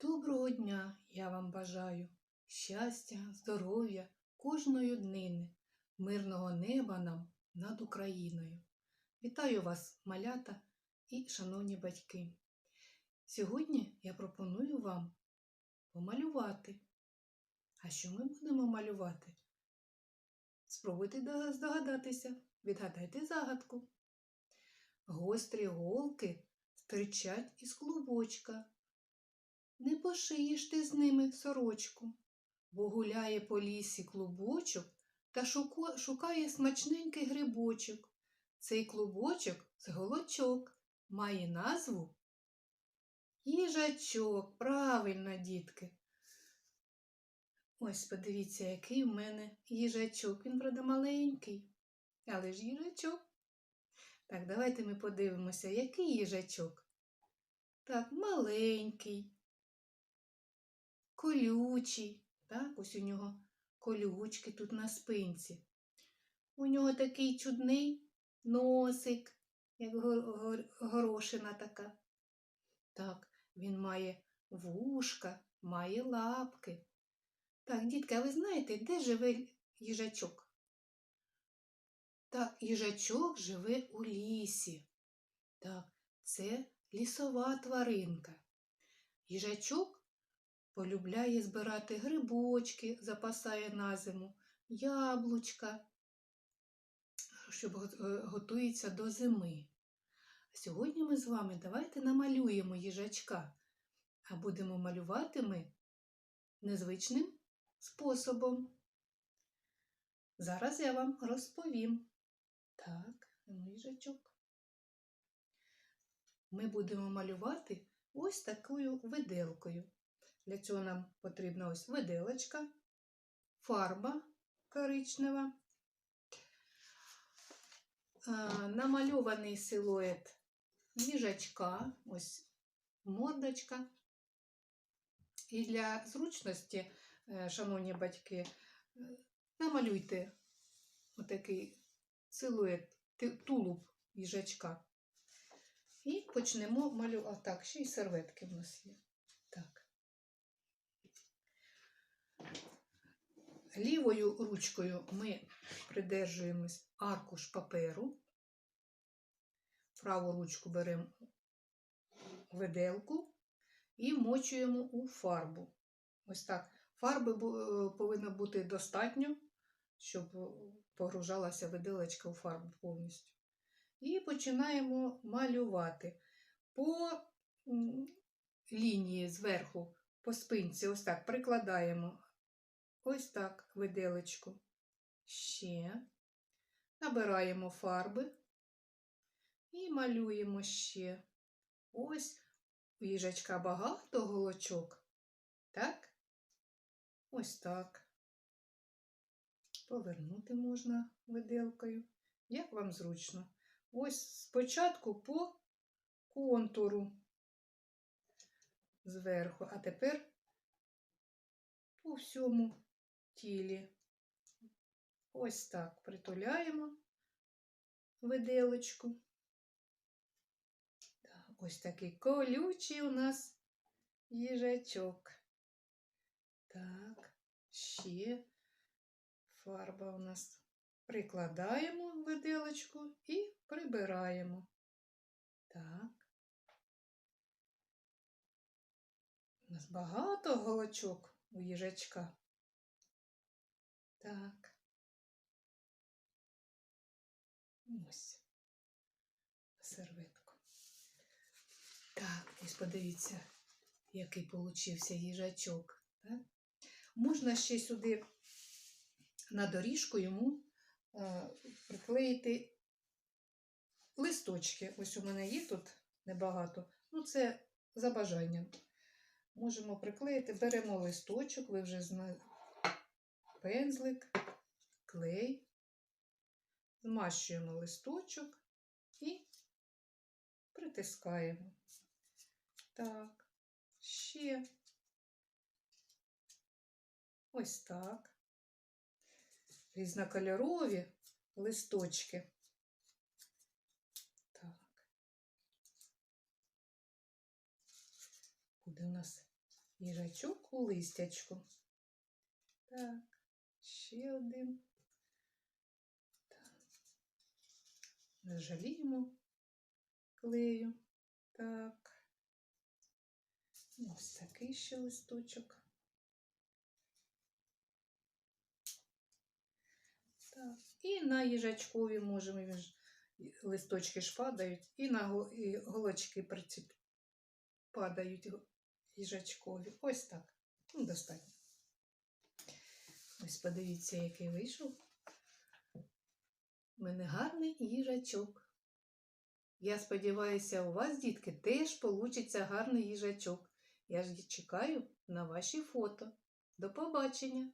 Доброго дня я вам бажаю щастя, здоров'я, кожної днини, мирного неба нам над Україною. Вітаю вас, малята і шановні батьки. Сьогодні я пропоную вам помалювати. А що ми будемо малювати? Спробуйте здогадатися, відгадайте загадку. Гострі голки стирчать із клубочка. Не пошиєш ти з ними сорочку, бо гуляє по лісі клубочок та шукає смачненький грибочок. Цей клубочок з голочок має назву їжачок. Правильно, дітки. Ось подивіться, який в мене їжачок. Він, правда, маленький, але ж їжачок. Так, давайте ми подивимося, який їжачок. Так, маленький колючий. Так, ось у нього колючки тут на спинці. У нього такий чудний носик, як го- го- горошина така. Так, він має вушка, має лапки. Так, дітки, а ви знаєте, де живе їжачок? Так, їжачок живе у лісі. Так, це лісова тваринка. Їжачок полюбляє збирати грибочки, запасає на зиму, яблучка, щоб е, готується до зими. Сьогодні ми з вами давайте намалюємо їжачка, а будемо малювати ми незвичним способом. Зараз я вам розповім. Так, ну, їжачок. Ми будемо малювати ось такою виделкою. Для цього нам потрібна ось виделочка, фарба коричнева, намальований силует їжачка, ось мордочка. І для зручності, е, шановні батьки, е, намалюйте отакий силует, тулуб їжачка. І почнемо малювати. Так, ще й серветки в нас є. Так. Лівою ручкою ми придержуємось аркуш паперу. Праву ручку беремо виделку і мочуємо у фарбу. Ось так. Фарби е, повинно бути достатньо, щоб погружалася виделочка у фарбу повністю. І починаємо малювати по лінії зверху, по спинці, ось так прикладаємо ось так виделочку. Ще набираємо фарби і малюємо ще. Ось у їжачка багато голочок. Так? Ось так. Повернути можна виделкою. Як вам зручно? Ось спочатку по контуру зверху, а тепер по всьому тілі. Ось так притуляємо виделочку. Ось такий колючий у нас їжачок. Так, ще фарба у нас. Прикладаємо виделочку і прибираємо. Так. У нас багато голочок у їжачка. Так. Ось. Серветку. Так, ось подивіться, який получився їжачок. Так? Можна ще сюди на доріжку йому е, приклеїти листочки. Ось у мене є тут небагато. Ну, це за бажанням. Можемо приклеїти, беремо листочок, ви вже пензлик, клей, змащуємо листочок і притискаємо. Так, ще ось так. Різнокольорові листочки. Так. Буде у нас їжачок у листячку. Так, ще один. Так. Не жаліємо клею. Так. Ось такий ще листочок. Так. І на їжачкові можемо листочки ж падають, і на і голочки приціп падають їжачкові. Ось так. Ну, достатньо. Ось подивіться, який вийшов. У мене гарний їжачок. Я сподіваюся, у вас, дітки, теж получиться гарний їжачок. Я ж чекаю на ваші фото. До побачення!